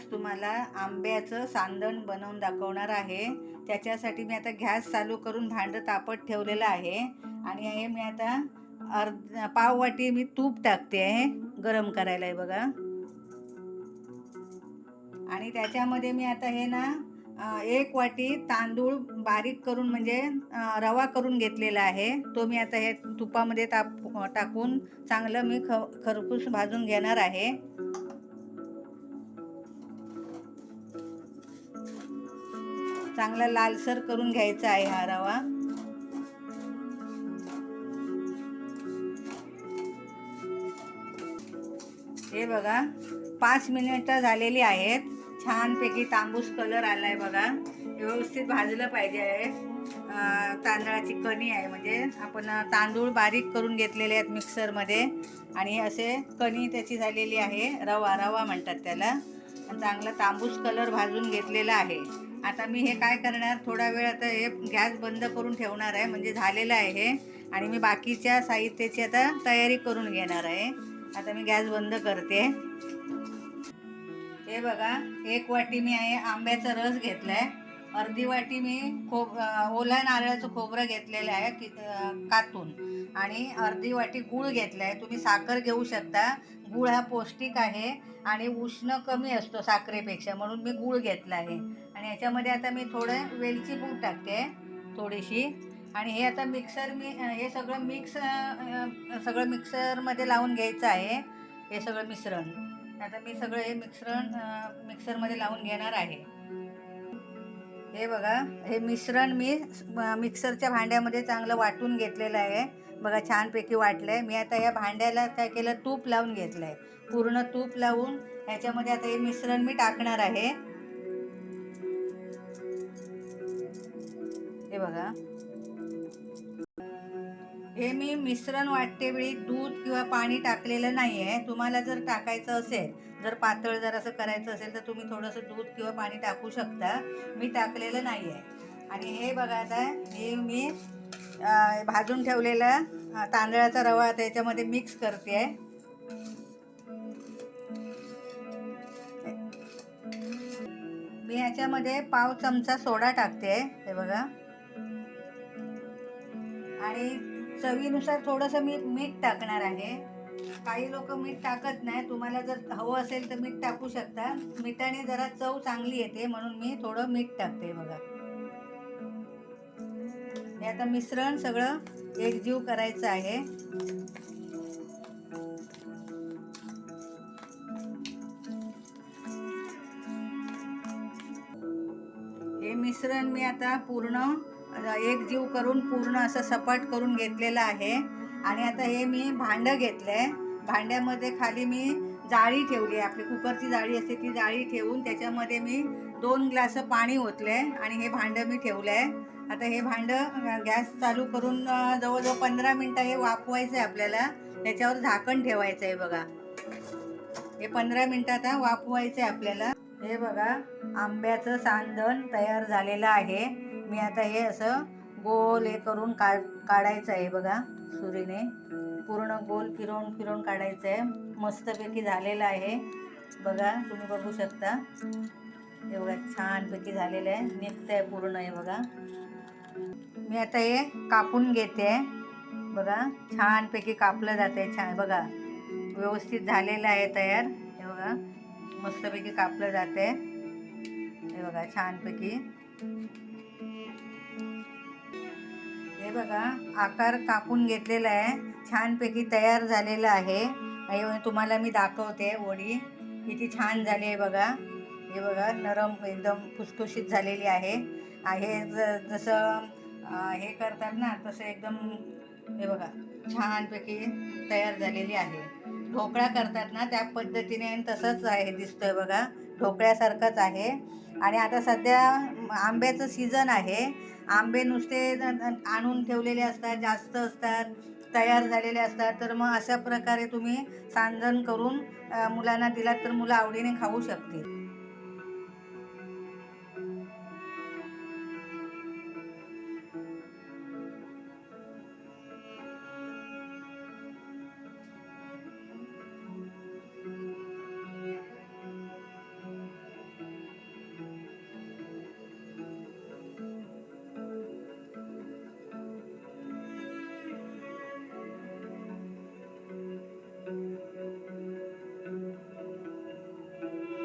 आज तुम्हाला आंब्याचं सांदण बनवून दाखवणार आहे. त्याच्यासाठी मी आता गॅस चालू करून भांडं तापत ठेवलेलं आहे. आणि हे मी आता अर्ध पाव वाटी मी तूप टाकते आहे गरम करायला आहे बघा. आणि त्याच्यामध्ये मी आता हे ना एक वाटी तांदूळ बारीक करून म्हणजे रवा करून घेतलेला आहे. तो मी आता हे तुपामध्ये ताप टाकून चांगलं मी ख खरपूस भाजून घेणार आहे. चांगला लालसर करून घ्यायचा आहे हा रवा. हे बघा पाच मिनिटं झालेली आहेत. छानपैकी तांबूस कलर आलाय बघा. व्यवस्थित भाजलं पाहिजे आहे. तांदळाची कणी आहे म्हणजे. आपण तांदूळ बारीक करून घेतलेले आहेत मिक्सरमध्ये आणि असे कणी त्याची झालेली आहे. रवा रवा म्हणतात त्याला. चांगला तांबूस कलर भाजून घेतलेला आहे. आता मी हे काय करणार थोडा वेळ आता हे गॅस बंद करून ठेवणार आहे म्हणजे झालेलं आहे हे. आणि मी बाकीच्या साहित्याची आता तयारी करून घेणार आहे. आता मी गॅस बंद करते. हे बघा एक वाटी मी आहे आंब्याचा रस घेतला आहे अर्धी वाटी मी खोब ओल्या ओला नारळाचं खोबरं घेतलेलं आहे कि कातून. आणि अर्धी वाटी गूळ घेतला आहे. तुम्ही साखर घेऊ शकता. गूळ हा पौष्टिक आहे आणि उष्ण कमी असतो साखरेपेक्षा म्हणून मी गूळ घेतला आहे. आणि याच्यामध्ये आता मी थोडं वेलची पूड टाकते थोडीशी. आणि हे आता मिक्सर मी हे सगळं मिक्स सगळं मिक्सरमध्ये लावून घ्यायचं आहे. हे सगळं मिश्रण. आता मी सगळं हे मिश्रण मिक्सरमध्ये लावून घेणार आहे. हे बघा हे मिश्रण मी मिक्सरच्या भांड्यामध्ये चांगलं वाटून घेतलेलं आहे. बघा छानपैकी वाटलं आहे मी आता या भांड्याला काय केलं तूप लावून घेतलं आहे पूर्ण तूप लावून ह्याच्यामध्ये आता हे मिश्रण मी टाकणार आहे. हे बघा. हे मी मिश्रण वाटते वेळी दूध किंवा पाणी टाकलेलं नाही आहे तुम्हाला जर टाकायचं असेल जर पातळ जर असं करायचं असेल तर तुम्ही थोडंसं दूध किंवा पाणी टाकू शकता. मी टाकलेलं नाही आहे आणि हे बघा आता हे मी भाजून ठेवलेला तांदळाचा रवा त्याच्यामध्ये मिक्स करते. आहे मी ह्याच्यामध्ये पाव चमचा सोडा टाकते. हे बघा. आणि चवीनुसार थोडंसं मी मीठ टाकणार आहे. काही लोक मीठ टाकत नाही. तुम्हाला जर हवं असेल तर मीठ टाकू शकता. मिठाने जरा चव चांगली येते म्हणून मी थोडं मीठ टाकते बघा. हे आता मिश्रण सगळं एकजीव करायचं आहे. हे मिश्रण मी आता पूर्ण एक जीव करून पूर्ण असं सपाट करून घेतलेलं आहे. आणि आता हे मी भांडं घेतलं आहे भांड्यामध्ये खाली मी जाळी ठेवली आहे. आपली कुकरची जाळी असते ती जाळी ठेवून त्याच्यामध्ये मी दोन ग्लास पाणी ओतलं आहे आणि हे भांडं मी ठेवलं आहे आता हे भांडं गॅस चालू करून जवळजवळ पंधरा मिनटं हे वाफवायचं आहे आपल्याला. त्याच्यावर झाकण ठेवायचं आहे बघा. हे पंधरा मिनटं आता वाफवायचं आहे आपल्याला. हे बघा आंब्याचं सांदण तयार झालेलं आहे. मी आता हे असं गोल हे करून काढ काढायचं आहे बघा सुरीने. पूर्ण गोल फिरवून फिरवून काढायचं आहे मस्तपैकी झालेलं आहे. बघा तुम्ही बघू शकता. हे बघा छानपैकी झालेलं आहे. निघतं आहे पूर्ण हे बघा. मी आता हे कापून घेते. बघा छानपैकी कापलं जाते छान बघा. व्यवस्थित झालेलं आहे तयार. हे बघा मस्तपैकी कापलं जाते हे बघा छानपैकी. हे बघा आकार कापून घेतलेला आहे. छानपैकी तयार झालेलं आहे. तुम्हाला मी दाखवते ओढी. किती छान झाली आहे बघा. हे बघा नरम एकदम खुसखुशीत झालेली आहे. हे ज- जसं हे करतात ना तसं एकदम हे बघा छानपैकी तयार झालेली आहे. ढोकळा करतात ना त्या पद्धतीने तसंच आहे दिसतोय बघा. ढोकळ्यासारखंच आहे. आणि आता सध्या आंब्याचं सीझन आहे. आंबे नुसते आणून ठेवलेले असतात जास्त असतात तयार झालेले असतात. तर मग अशा प्रकारे तुम्ही सांजन करून मुलांना दिलात तर मुलं आवडीने खाऊ शकतील.